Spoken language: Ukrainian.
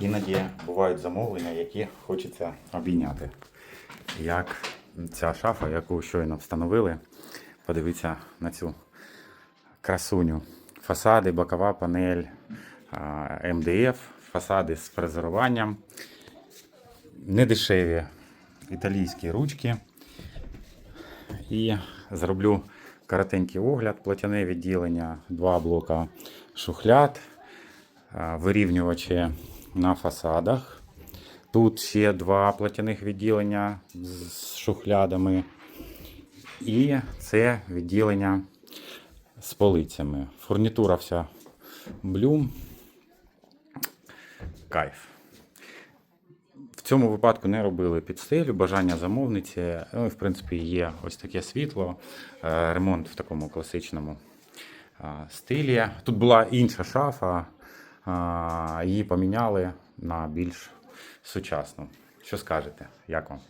Іноді бувають замовлення, які хочеться обійняти. Як ця шафа, яку щойно встановили. Подивіться на цю красуню. Фасади, бокова панель МДФ, фасади з фрезеруванням. Недешеві італійські ручки. І зроблю коротенький огляд, платяне відділення, два блока шухляд, а, вирівнювачі на фасадах. Тут ще два платяних відділення з шухлядами. І це відділення з полицями. Фурнітура вся блюм. Кайф. В цьому випадку не робили підстелю, бажання замовниці. Ну, в принципі, є ось таке світло, е, ремонт в такому класичному стилі. Тут була інша шафа, її поміняли на більш сучасну. Що скажете? Як вам?